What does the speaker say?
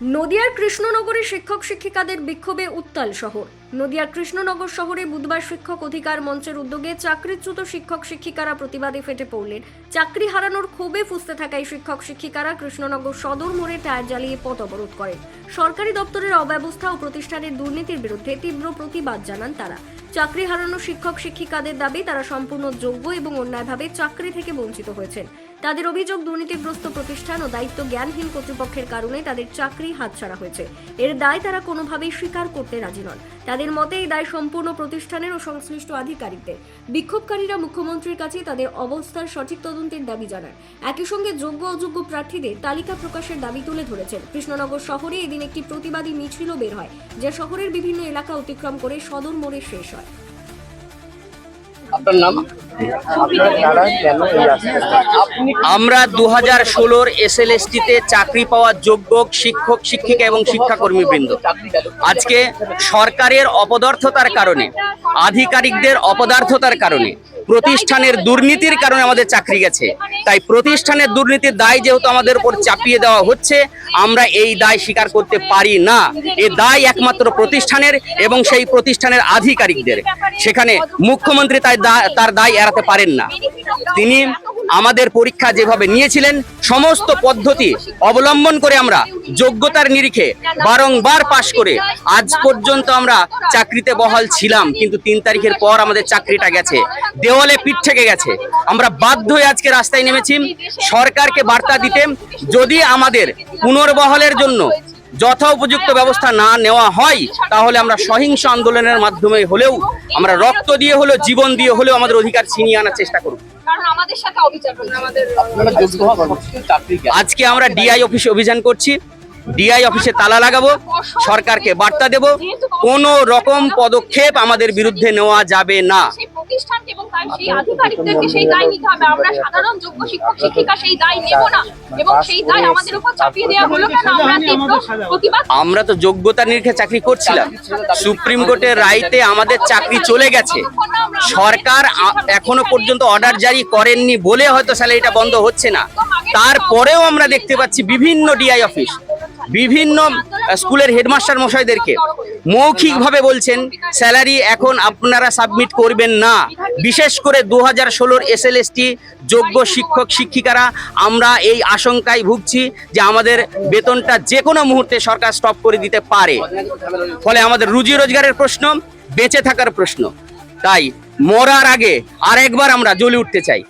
নদিয়ার কৃষ্ণনগরে শিক্ষক শিক্ষিকাদের বিক্ষোভে উত্তাল শহর। নদিয়ার কৃষ্ণনগর শহরে বুধবার শিক্ষক অধিকার মঞ্চের উদ্যোগে চাকরিচ্যুত শিক্ষক শিক্ষিকারা প্রতিবাদে ফেটে পড়লেন। চাকরি হারানোর ক্ষোভে ফুসতে থাকা এই শিক্ষক শিক্ষিকারা কৃষ্ণনগর সদর মোড়ে টায়ার জ্বালিয়ে পথ অবরোধ করেন। সরকারি দপ্তরের অব্যবস্থা ও প্রতিষ্ঠানের দুর্নীতির বিরুদ্ধে তীব্র প্রতিবাদ জানান তারা। চাকরি হারানো শিক্ষক শিক্ষিকাদের দাবি, তারা সম্পূর্ণ যোগ্য এবং অন্যায়ভাবে চাকরি থেকে বঞ্চিত হয়েছেন। তাদের অভিযোগ, দুর্নীতিগ্রস্ত প্রতিষ্ঠান ও দায়িত্ব জ্ঞানহীন কর্তৃপক্ষের কারণে তাদের চাকরি হাতছাড়া হয়েছে। এর দায় তারা কোনোভাবেই স্বীকার করতে রাজি নন। তাদের মতে এই দায় সম্পূর্ণ প্রতিষ্ঠানের ও সংশ্লিষ্ট আধিকারিকদের। বিক্ষোভকারীরা মুখ্যমন্ত্রীর কাছে তাদের অবস্থার সঠিক তদন্তের দাবি জানান একই সঙ্গে যোগ্য অযোগ্য প্রার্থীদের তালিকা প্রকাশের দাবি তুলে ধরেছেন। কৃষ্ণনগর শহরে এদিন একটি প্রতিবাদী মিছিলও বের হয়, যা শহরের বিভিন্ন এলাকা অতিক্রম করে সদর মোড়ে শেষ হয়। আপনার নাম? আমরা দু হাজার ষোলোর এস এল টিতে চাকরি পাওয়ার যোগ্য শিক্ষক, শিক্ষিকা এবং শিক্ষাকর্মীবৃন্দ। বৃন্দ আজকে সরকারের অপদার্থতার কারণে, আধিকারিকদের অপদার্থতার কারণে প্রতিষ্ঠানের দুর্নীতির কারণে আমাদের চাকরি গেছে। তাই প্রতিষ্ঠানের দুর্নীতির দায় যেহেতু আমাদের উপর চাপিয়ে দেওয়া হচ্ছে, আমরা এই দায় স্বীকার করতে পারি না। এ দায় একমাত্র প্রতিষ্ঠানের এবং সেই প্রতিষ্ঠানের আধিকারিকদের। সেখানে মুখ্যমন্ত্রী তাই তার দায় এড়াতে পারেন না। তিনি আমাদের পরীক্ষা যেভাবে নিয়েছিলেন, সমস্ত পদ্ধতি অবলম্বন করে আমরা যোগ্যতার নিরিখে বারংবার পাশ করে আজ পর্যন্ত আমরা চাকরিতে বহাল ছিলাম, কিন্তু তিন তারিখের পর আমাদের চাকরিটা গেছে। দেওয়ালে পিঠ থেকে গেছে। আমরা বাধ্য হয়ে আজকে রাস্তায় নেমেছি। সরকারকে বার্তা দিতে যদি আমাদের পুনর্বহালের জন্য যথা উপযুক্ত ব্যবস্থা না নেওয়া হয়, তাহলে আমরা সহিংস আন্দোলনের মাধ্যমে হলেও, আমরা রক্ত দিয়ে হলেও, জীবন দিয়ে হলেও আমাদের অধিকার ছিনিয়ে আনার চেষ্টা করব। কারণ আমাদের সাথে অবিচার আমাদের আজকে আমরা ডিআই অফিসে অভিযান করছি। ডিআই অফিসে তালা লাগাবো সরকারকে বার্তা দেব কোনো রকম পদক্ষেপ আমাদের বিরুদ্ধে নেওয়া যাবে না। সেই প্রতিষ্ঠানকে এবং তার সেই আধিকারিকদেরকে সেই দায় নিতে হবে। আমরা সাধারণ যোগ্য শিক্ষক শিক্ষিকা সেই দায় নেব না এবং সেই দায় আমাদের উপর চাপিয়ে দেওয়া হলো কেন? আমরা তীব্র প্রতিবাদ আমরা তো যোগ্যতা নিরীক্ষে চাকরি করছিলাম। সুপ্রিম কোর্টের রায়তে আমাদের চাকরি চলে গেছে। সরকার এখনও পর্যন্ত অর্ডার জারি করেননি বলে হয়তো স্যালারিটা বন্ধ হচ্ছে না। তারপরেও আমরা দেখতে পাচ্ছি বিভিন্ন ডিআই অফিস বিভিন্ন স্কুলের হেডমাস্টার মশাইদেরকে মৌখিকভাবে বলছেন স্যালারি এখন আপনারা সাবমিট করবেন না। বিশেষ করে দু হাজার ষোলোর এস এল যোগ্য শিক্ষক শিক্ষিকারা আমরা এই আশঙ্কায় ভুগছি যে আমাদের বেতনটা যে কোনো মুহূর্তে সরকার স্টপ করে দিতে পারে। ফলে আমাদের রুজি রোজগারের প্রশ্ন বেঁচে থাকার প্রশ্ন। তাই মরার আগে আরেকবার আমরা জ্বলে উঠতে চাই।